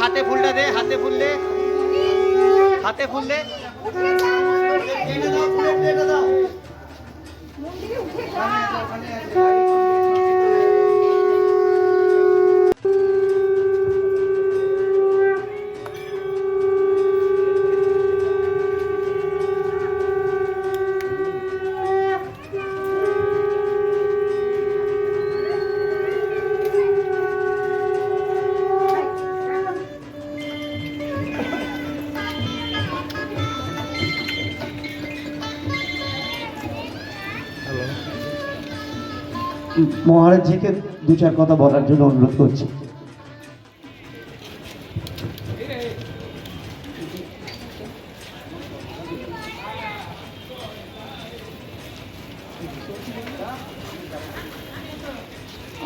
হাতে ফুলটা দে হাতে ফুল দে। হাতে ফুল দে। মহারাজজিকে দু চার কথা বলার জন্য অনুরোধ করছি।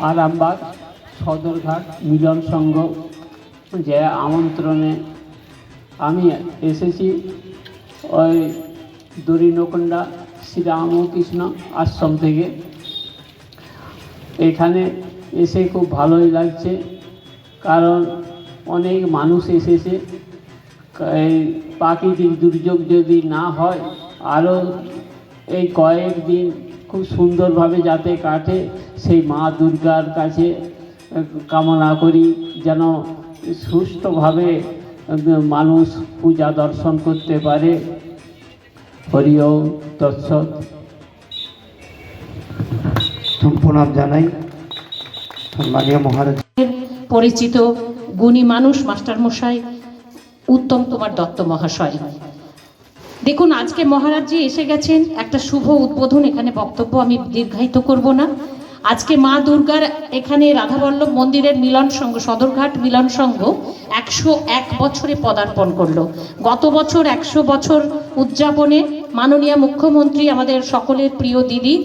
আরামবাগ, সদরঘাট, মিলন সংঘ যে আমন্ত্রণে আমি এসেছি। ওই দরিনকন্ডা শ্রীরামকৃষ্ণ আশ্রম থেকে। এখানে এসে খুব ভালোই লাগছে। কারণ অনেক মানুষ এসেছে। এই প্রাকৃতিক দুর্যোগ যদি না হয়, আরও এই কয়েকদিন খুব সুন্দরভাবে যাতে কাটে, সেই মা দুর্গার কাছে কামনা করি যেন সুস্থভাবে মানুষ পূজা দর্শন করতে পারে। হরিও দর্শক প্রণাম জানাই। সম্মানীয় মহারাজ। পরিচিত গুণী মানুষ, মাস্টারমশাই, উত্তম তোমার দত্ত মহাশয়। দেখুন, আজকে মহারাজজি এসে গেছেন, একটা শুভ উদ্বোধন, এখানে বক্তব্য আমি দীর্ঘায়িত করব না। আজকে মা দুর্গার এখানে রাধাবল্লভ মন্দিরের মিলন সংঘ সদরঘাট মিলন সংঘ একশো এক বছরে পদার্পণ করল। গত বছর একশো বছর উদযাপনে মাননীয় মুখ্যমন্ত্রী, আমাদের সকলের প্রিয় দিদি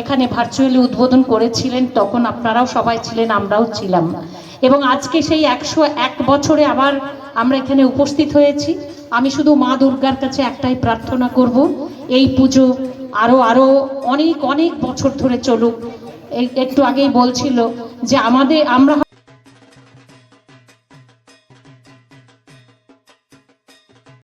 এখানে ভার্চুয়ালি উদ্বোধন করেছিলেন, তখন আপনারাও সবাই ছিলেন, আমরাও ছিলাম। এবং আজকে সেই একশো এক বছরে আবার আমরা এখানে উপস্থিত হয়েছি। আমি শুধু মা দুর্গার কাছে একটাই প্রার্থনা করব, এই পুজো আরও আরও অনেক অনেক বছর ধরে চলুক। একটু আগেই বলছিল যে আমাদের, আমরা